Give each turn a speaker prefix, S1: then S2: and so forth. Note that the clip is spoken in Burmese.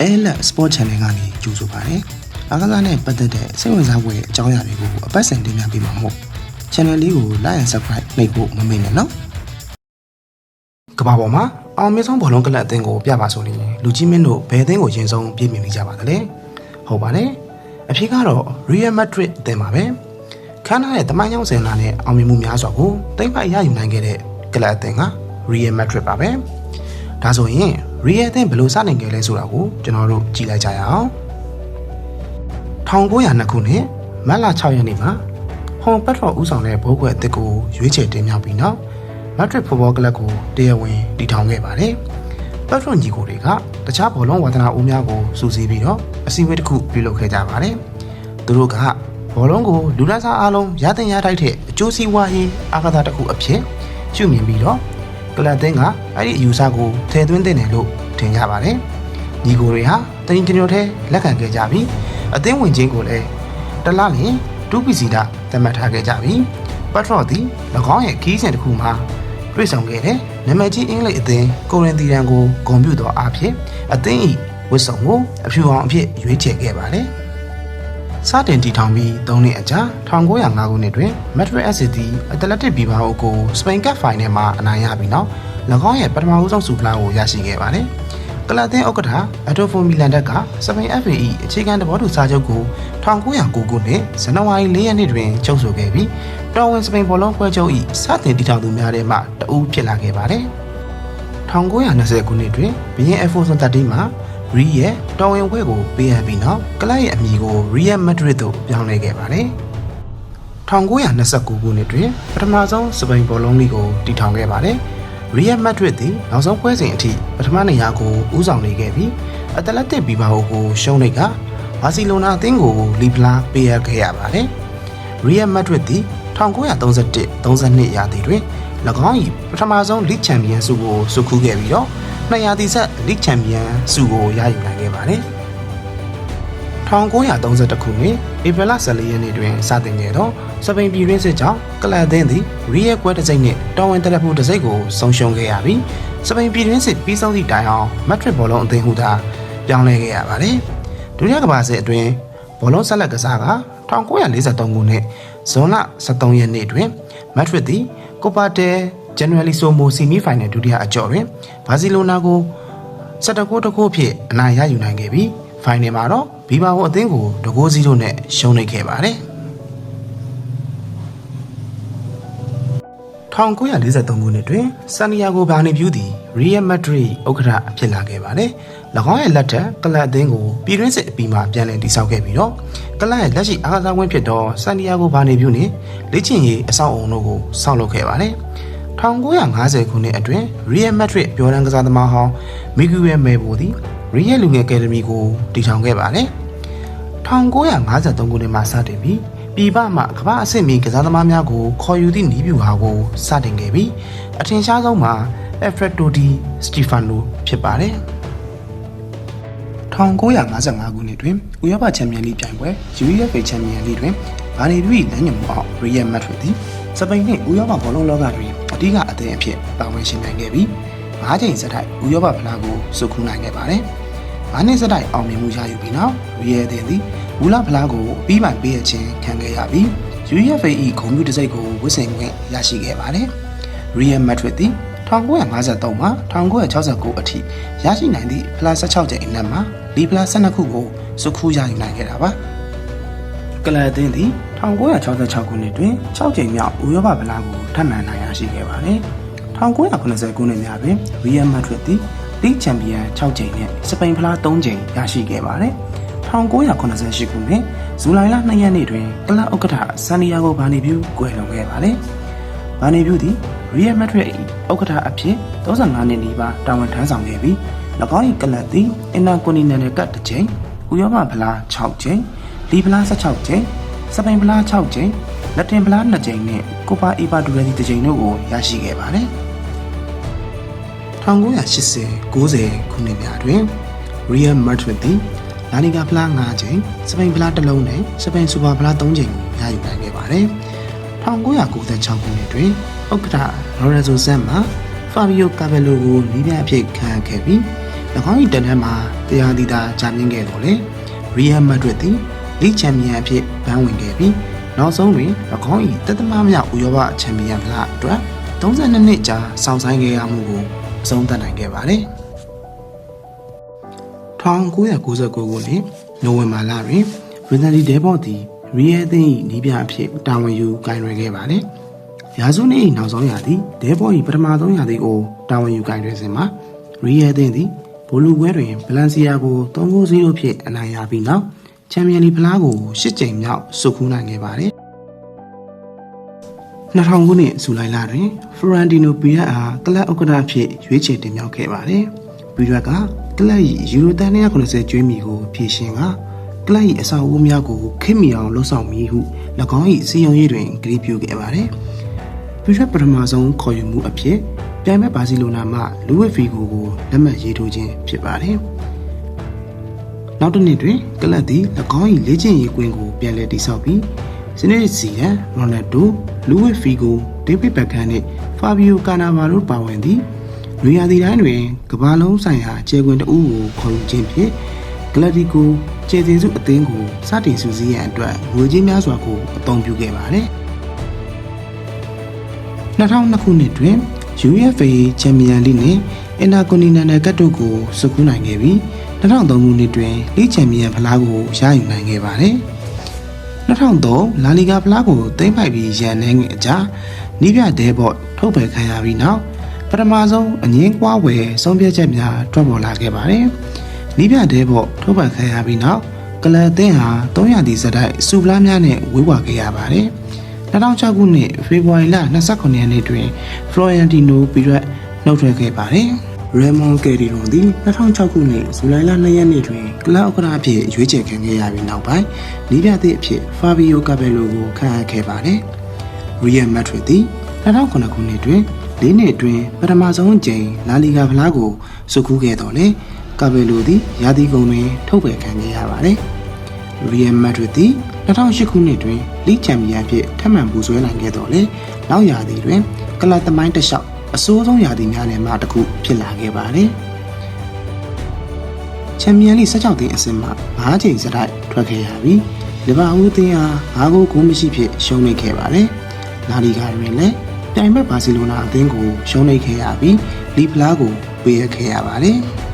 S1: အဲလက် Sport Channel ကနေကြိုဆိုပါရစေ။အားကစားနဲ့ပတ်သက်တဲ့စိတ်ဝင်စားဖွယ်အကြောင်းအရာတွေကိုအပတ်စဉ်တင်ပြပေးမှာမို့ Channel လေးကို Like and Subscribe နှိပ်ဖို့မမေ့နဲ့နော်။ကမ္ဘာပေါ်မှာအောင်မြင်ဆုံးဘောလုံးကလပ်အသင်းကိုပြပါဆိုရင်လူကြီးမင်းတို့ဘယ်အသင်းကိုရင်ဆုံးပြည့်မြင်နေကြပါသလဲ။ဟုတ်ပါတယ်။အဖြစ်ကတော့ Real Madrid အသင်းပါပဲ။ခန်းထားတဲ့တမိုင်းကြောင်းစင်လာနဲ့အောင်မြင်မှုများစွာကိုတိမ့်ပိုက်ရယူနိုင်ခဲ့တဲ့ကလပ်အသင်းက Real Madrid ပါပဲ။ဒါဆိုရင် Real အသင်းဘယ်လိုစနိုင်ခဲ့လဲဆိုတာကိုကျွန်တော်တို့ကြည့်လိုက်ကြရအောင်။1902ခုနှစ်မတ်လ6ရက်နေ့မှာဟွန်ပက်ထရောဦးဆောင်တဲ့ဘိုးကွယ်အသစ်ကိုရွေးချယ်တင်မြှောက်ပြီးနောက်မက်ဒရစ်ဖူဘောကလပ်ကိုတရားဝင်တည်ထောင်ခဲ့ပါတယ်။ပက်ထရောညီကိုတွေကတခြားဘောလုံးဝါသနာဦးများကိုစူးစီးပြီးတော့အစည်းအဝေးတစ်ခုပြုလုပ်ခဲ့ကြပါတယ်။သူတို့ကဘောလုံးကိုလူသားစားအားလုံးရတဲ့ရထိုက်တဲ့အကျိုးစီးပွားရေးအာကစားတစ်ခုအဖြစ်ရှုမြင်ပြီးတော့ ကလပ်သင်းကအဲ့ဒီအယူဆကိုထည့်သွင်းတဲ့တယ်လို့ထင်ကြပါတယ်။ညီကိုတွေဟာတင်ကျွန်တော်ထဲလက်ခံခဲ့ကြပြီးအသင်းဝင်ချင်းကိုလည်းတလားလင်ဒုပီစီတာသတ်မှတ်ထားခဲ့ကြပြီးပတ်ထရော့သည်၎င်းရဲ့ခီးစဉ်တစ်ခုမှာတွေ့ဆုံခဲ့တဲ့နာမည်ကြီးအင်္ဂလိပ်အသင်းကိုရင်တီရန်ကိုဂုဏ်ပြုသောအဖြစ်အသင်း၏ဝတ်စုံကိုအဖြူအောင်အဖြစ်ရွေးချယ်ခဲ့ပါတယ်။ စတင်တည်ထောင်ပြီး၃နှစ်အကြာ1905ခုနှစ်တွင် Madrid SC အတလက်တစ်ဘီဘာအိုကိုစပိန်ကပ်ဖိုင်နယ်မှာအနိုင်ရပြီးနောက်၎င်းရဲ့ပထမဦးဆုံးစူပလာကိုရရှိခဲ့ပါတယ်။ကလပ်သင်းဥက္ကဋ္ဌအတိုဖိုမီလန်ဒက်ကစပိန် FA ၏အခြေခံသဘောတူစာချုပ်ကို1909ခုနှစ်ဇန်နဝါရီ၄ရက်နေ့တွင်ချုပ်ဆိုခဲ့ပြီးတော်ဝင်စပိန်ဘောလုံးဖွဲ့ချုပ်၏စတင်တည်ထောင်သူများထဲမှတဦးဖြစ်လာခဲ့ပါတယ်။1920ခုနှစ်တွင်ဘရင်အဖိုဆွန်တက်တီမှာ ရီရဲ့တော်ဝင်ဖွဲ့ကိုပေးအပ်ပြီးနောက်ကလပ်ရဲ့အမည်ကို Real Madrid သို့ပြောင်းလဲခဲ့ပါတယ်။1929ခုနှစ်တွင်ပထမဆုံးစပိန်ဘောလုံးလိကိုတည်ထောင်ခဲ့ပါတယ်။ Real Madrid သည်နောက်ဆုံးပွဲစဉ်အထိပထမနေရာကိုဦးဆောင်နေခဲ့ပြီးအတလက်တစ်ဘီဘာအိုကိုရှုံးလိုက်ကဘာစီလိုနာအသင်းကိုလီပလာပေးအပ်ခဲ့ရပါတယ်။ Real Madrid သည်1931-32ရာသီတွင်၎င်း၏ပထမဆုံး League Champion ဆုကိုစုခူးခဲ့ပြီးတော့ နှစ်ရာသီဆက် League Champion ဆုကိုရယူနိုင်ခဲ့ပါတယ်။1932ခုနှစ်ဧပြီလ14ရက်နေ့တွင်စတင်ခဲ့သောစပိန်ပြည်တွင်းစစ်ကြောင့်ကလပ်အသင်းသည်ရီယက်ကွဲတစ်စိမ့်နှင့်တော်ဝင်တယ်လီဖုန်းတစ်စိမ့်ကိုဆုံးရှုံးခဲ့ရပြီးစပိန်ပြည်တွင်းစစ်ပြီးဆုံးသည့်တိုင်အောင်မက်ဒရစ်ဘောလုံးအသင်းဟုသာပြောင်းလဲခဲ့ရပါတယ်။ဒုတိယကမ္ဘာစစ်အတွင်းဘောလုံးဆက်လက်ကစားက1943ခုနှစ်ဇွန်လ23ရက်နေ့တွင်မက်ဒရစ်သည်ကိုပါတဲ ဂျန်နရလီဆိုမိုဆီမီဖိုင်နယ်ဒုတိယအကြော့တွင်ဘာစီလိုနာကို7ကိုတကိုးဖြစ်အနိုင်ရယူနိုင်ခဲ့ပြီးဖိုင်နယ်မှာတော့ဘီဘာဝအသင်းကိုတကိုးစီးတို့နဲ့ရှုံးနိမ့်ခဲ့ပါတယ်။1943ခုနှစ်တွင်ဆန်နီယာဂိုဘာနီဗျူးသည်ရီယယ်မက်ဒရစ်ဥက္ကဋ္ဌဖြစ်လာခဲ့ပါတယ်။၎င်းရဲ့လက်ထက်ကလပ်အသင်းကိုပြည်တွင်းစစ်အပြီးမှပြန်လည်တည်ဆောက်ခဲ့ပြီးတော့ကလပ်ရဲ့လက်ရှိအားကစားဝင်းဖြစ်သောဆန်နီယာဂိုဘာနီဗျူးနှင့်လေ့ကျင့်ရေးအဆောက်အအုံတို့ကိုဆောက်လုပ်ခဲ့ပါတယ်။ 1950ခုနှစ်အတွင်းရီယယ်မက်ဒရစ်ပြောင်းတန်းကစားသမားဟောင်းမီဂူယယ်မဲဘိုသည်ရီယယ်လူငယ်အကယ်ဒမီကိုတည်ထောင်ခဲ့ပါတယ်။1953ခုနှစ်မှာစတင်ပြီးပြည်ပမှကမ္ဘာအဆင့်မီကစားသမားများကိုခေါ်ယူသည့်နီးဗျူဟာကိုစတင်ခဲ့ပြီးအထင်ရှားဆုံးမှာ Alfredo Di Stefano ဖြစ်ပါတယ်။1955ခုနှစ်တွင်ဥရောပချန်ပီယံလိပြိုင်ပွဲ UEFA ချန်ပီယံလိတွင်ဘာနီရီလမ်းညွှန်မှုအောက် Real Madrid သည် စပိန်နှင့်ဥရောပဘောလုံးလောကတွင်အဓိကအသင်းအဖြစ်ပါဝင်ရှင်နိုင်ခဲ့ပြီး၅ချိန်ဆက်တိုက်ဥရောပဖလားကိုစုခူးနိုင်ခဲ့ပါတယ်။၅နှစ်ဆက်တိုက်အောင်မြင်မှုရယူပြီးနောက် Real အသင်းသည်မူလဖလားကိုပြီးပိုင်ပေးရခြင်းခံခဲ့ရပြီး UEFA ၏ဂုဏ်ပြုတစ်စိတ်ကိုဝစ်ဆင်ခွင့်ရရှိခဲ့ပါတယ်။ Real Madrid သည်1953မှ1969အထိရရှိနိုင်သည့်ဖလား16ကြိမ်အနက်မှာလီဖလား12ခုကိုစုခူးရယူနိုင်ခဲ့တာပါ။ကလပ်အသင်းသည် 1966ခုနှစ်တွင်6ကြိမ်မြောက်ဥရောပဖလားကိုထပ်မံနိုင်ရရှိခဲ့ပါတယ်။1990ခုနှစ်များတွင် Real Madrid သည်လိချန်ပီယံ6ကြိမ်နဲ့စပိန်ဖလား3ကြိမ်ရရှိခဲ့ပါတယ်။1988ခုနှစ်ဇူလိုင်လ2ရက်နေ့တွင်ကလပ်ဥက္ကဋ္ဌဆန်နီယာဂိုဘာနီဗျူးကွယ်လွန်ခဲ့ပါတယ်။ဘာနီဗျူးသည်ရီယယ်မက်ဒရစ်ဥက္ကဋ္ဌအဖြစ်35နှစ်နီးပါးတာဝန်ထမ်းဆောင်ခဲ့ပြီး၎င်း၏ကလပ်သည်အင်နာကွန်တီနန်နယ်ကပ်တစ်ကြိမ်၊ဥရောပဖလား6ကြိမ်၊လီဖလား16ကြိမ်၊ စပိန်ဖလား6ကြိမ်၊လက်တင်ဖလား2ကြိမ်နဲ့ကိုပါအီပါဒူရယ်ဒီတစ်ကြိမ်တို့ကိုရရှိခဲ့ပါတယ်။1980 90ခုနှစ်များတွင် Real Madrid သည်လာလီဂါဖလား9ကြိမ်စပိန်ဖလားတစ်လုံးနဲ့စပိန်စူပါဖလား3ကြိမ်ကိုရယူနိုင်ခဲ့ပါတယ်။1996ခုနှစ်တွင်ဥက္ကဋ္ဌ Lorenzo Zan မှ Fabio Capello ကိုနီးပြအဖြစ်ခန့်အပ်ခဲ့ပြီး၎င်း၏တန်ထမ်းမှာတရားသီးသားကြာမြင့်ခဲ့တော်လေရီယယ်မက်ဒရစ်သည် လိချန်ပီယံအဖြစ်ဘန်းဝင်ခဲ့ပြီးနောက်ဆုံးတွင်၎င်း၏တသက်မမြောက်ဥရောပချန်ပီယံဖလားအတွက်32နှစ်ကြာဆောင်ဆိုင်ခဲ့ရမှုကိုအဆုံးသတ်နိုင်ခဲ့ပါတယ်1999ခုနှစ်နိုဝင်ဘာလတွင်ဗီဇန်ဒီဒေဘော့သည်ရီယယ်သင်း၏နီးပြအဖြစ်တာဝန်ယူကင်ရခဲ့ပါတယ်ရာစုနှစ်၏နောက်ဆုံးရာသီဒေဘော့၏ပထမဆုံးရာသီကိုတာဝန်ယူကင်ရစဉ်မှာရီယယ်သင်းသည်ဘိုလူပွဲတွင်ဗလန်စီယာကို3-0ဖြင့်အနိုင်ရပြီးနောက် ချန်ပီယံလီဖလားကို၈ကြိမ်မြောက်စုခူးနိုင်ခဲ့ပါတယ်2000ခုနှစ်ဇူလိုင်လတွင်ဖရန်တီနိုပီရက်အားကလပ်ဥက္ကဋ္ဌအဖြစ်ရွေးချယ်တင်မြှောက်ခဲ့ပါတယ်။ပီရက်ကကလပ်၏ယူရိုတန်190ကျွေးမီကိုဖြည့်ရှင်ကကလပ်၏အဆောက်အဦများကိုခိမီအောင်လှုပ်ဆောင်မည်ဟု၎င်း၏စီယုံရေးတွင်ဂရုပြုခဲ့ပါတယ်။ပီရက်ပထမဆုံးခေါ်ယူမှုအဖြစ်ပြိုင်ဘက်ဘာစီလိုနာမှလူဝစ်ဖီကိုကိုလက်မှတ်ရေးထိုးခြင်းဖြစ်ပါတယ်။ နောက်တစ်နှစ်တွင်ကလပ်သည်၎င်း၏လေ့ကျင့်ရေးကွင်းကိုပြန်လည်တည်ဆောက်ပြီးစနေစီရန်ရိုနယ်ဒိုလူဝစ်ဖီကိုဒေးဗစ်ဘက်ခန်နှင့်ဖာဘီယိုကာနာဗာတို့ပါဝင်သည်နွေရာသီတိုင်းတွင်ကမ္ဘာလုံးဆိုင်ရာခြေခွင်တအုပ်ကိုခေါ်ယူခြင်းဖြင့်ဂလက်ဒီကိုခြေတင်စုအသင်းကိုစတင်စုစည်းရန်အတွက်ငွေကြေးများစွာကိုအသုံးပြုခဲ့ပါတယ်2002ခုနှစ်တွင် UEFA ချန်ပီယံလိနှင့် Intercontinental ကပ်တို့ကိုစုကူးနိုင်ခဲ့ပြီး 2003ခုနှစ်တွင်လိချန်ပီယံဖလားကိုရယူနိုင်ခဲ့ပါတယ်2003လာလီဂါဖလားကိုသိမ်းပိုက်ပြီးရန်နေငယ်အကြာနီးပြဒဲဘော့ထုတ်ပယ်ခံရပြီးနောက်ပထမဆုံးအငင်းကွာဝယ်ဆုံးဖြတ်ချက်များထွက်ပေါ်လာခဲ့ပါတယ်။နီးပြဒဲဘော့ထုတ်ပယ်ခံရပြီးနောက်ကလပ်အသင်းဟာ300တီစတိုက်စူပလာများနဲ့ဝေးကွာခဲ့ရပါတယ်။2006ခုနှစ်ဖေဖော်ဝါရီလ29ရက်နေ့တွင်ဖလိုရန်တီနိုပီရက်နှုတ်ထွက်ခဲ့ပါတယ်။ Raymond Carrillo သည်2006ခုနှစ်ဇူလိုင်လ2ရက်နေ့တွင်ကလပ်ဥက္ကဋ္ဌအဖြစ်ရွေးချယ်ခံခဲ့ရပြီးနောက်ပိုင်းနီးပြသည့်အဖြစ် Fabio Capello ကိုခန့်အပ်ခဲ့ပါတယ်။ Real Madrid သည်2009ခုနှစ်တွင်၄နှစ်အတွင်းပထမဆုံးအကြိမ်လာလီဂါဖလားကိုစုခူးခဲ့တော်လဲကာဘယ်လိုသည်ရာသီကုန်တွင်ထုတ်ပယ်ခံခဲ့ရပါတယ်။ Real Madrid သည်2008ခုနှစ်တွင်လိချန်ပီယံဖြစ်ထပ်မံပူဆွဲနိုင်ခဲ့တော်လဲနောက်ရာသီတွင်ကလပ်သမိုင်းတစ်လျှောက် အဆိုးဆုံးရာသီများထဲမှတစ်ခုဖြစ်လာခဲ့ပါတယ်။ချန်ပီယံလိ16သိန်းအဆင့်မှ5ချိန်စတိုက်ထွက်ခဲ့ရပြီးလီဗာပူးသင်းအား5ဂိုးဂိုးမရှိဖြစ်ရှုံးနိမ့်ခဲ့ပါတယ်။လာလီဂါတွင်လည်းပြိုင်ဘက်ဘာစီလိုနာအသင်းကိုရှုံးနိမ့်ခဲ့ရပြီးလီဖလားကိုပေးအပ်ခဲ့ရပါတယ်။